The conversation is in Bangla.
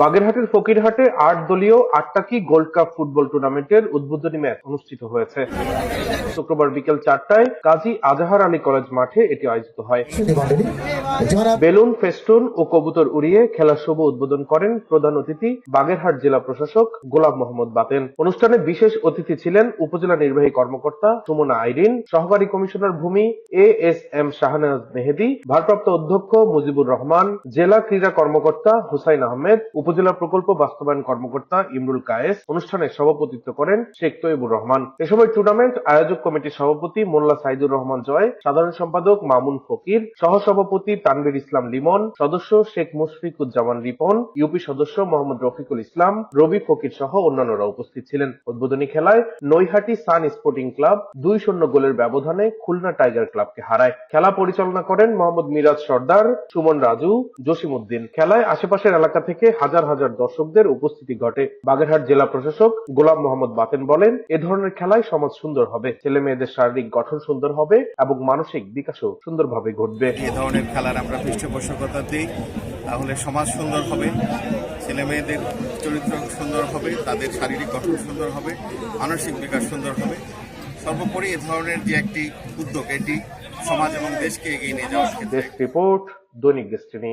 বাগেরহাটের ফকিরহাটে আট দলীয় আটটাকি গোল্ড কাপ ফুটবল টুর্নামেন্টের উদ্বোধনী ম্যাচ অনুষ্ঠিত হয়েছে। শুক্রবার বিকেল চারটায় কাজী আজাহার আলী কলেজ মাঠে এটি আয়োজিত হয়। বেলুন, ফেস্টুন ও কবুতর উড়িয়ে খেলার শুভ উদ্বোধন করেন প্রধান অতিথি বাগেরহাট জেলা প্রশাসক গোলাম মোহাম্মদ বাতেন। অনুষ্ঠানে বিশেষ অতিথি ছিলেন উপজেলা নির্বাহী কর্মকর্তা সুমনা আইরিন, সহকারী কমিশনার ভূমি A S M Shahnaz Mehedi, ভারপ্রাপ্ত অধ্যক্ষ মুজিবুর রহমান, জেলা ক্রীড়া কর্মকর্তা হুসাইন আহমেদ উপজেলা প্রকল্প বাস্তবায়ন কর্মকর্তা ইমরুল কায়েস অনুষ্ঠানে সভাপতিত্ব করেন শেখ তৈবুর রহমান। এ সময় টুর্নামেন্ট আয়োজক কমিটির সভাপতি মোল্লা সাইদুর রহমান জয়, সাধারণ সম্পাদক মামুন ফকির, সহসভাপতি তানভীর ইসলাম লিমন, সদস্য শেখ মুশফিকুজ্জামান রিপন, ইউপি সদস্য মোহাম্মদ রফিকুল ইসলাম, রবি ফকির সহ অন্যান্যরা উপস্থিত ছিলেন। উদ্বোধনী খেলায় নৈহাটি সান স্পোর্টিং ক্লাব দুই শূন্য গোলের ব্যবধানে খুলনা টাইগার ক্লাবকে হারায়। খেলা পরিচালনা করেন মোহাম্মদ মিরাজ সর্দার, সুমন রাজু, জসিমউদ্দিন। খেলায় আশেপাশের এলাকা থেকে হাজার হাজার হাজার দর্শকদের উপস্থিতি ঘটে। বাগেরহাট জেলা প্রশাসক গোলাম মোহাম্মদ বাতেন বলেন এ ধরনের খেলায় সমাজ সুন্দর হবে ছেলে মেয়েদের শারীরিক গঠন সুন্দর হবে এবং মানসিক বিকাশও সুন্দরভাবে ঘটবে। এ ধরনের খেলার আমরা পৃষ্ঠপোষকতা দিই তাহলে সমাজ সুন্দর হবে ছেলে মেয়েদের চরিত্র সুন্দর হবে তাদের শারীরিক গঠন সুন্দর হবে মানসিক বিকাশ সুন্দর হবে। সর্বোপরি এ ধরনের যে একটি উদ্যোগ এটি সমাজ এবং দেশকে এগিয়ে নিয়ে যাওয়ার ক্ষেত্রে ডেস্ক রিপোর্ট দৈনিক ডেস্টিনি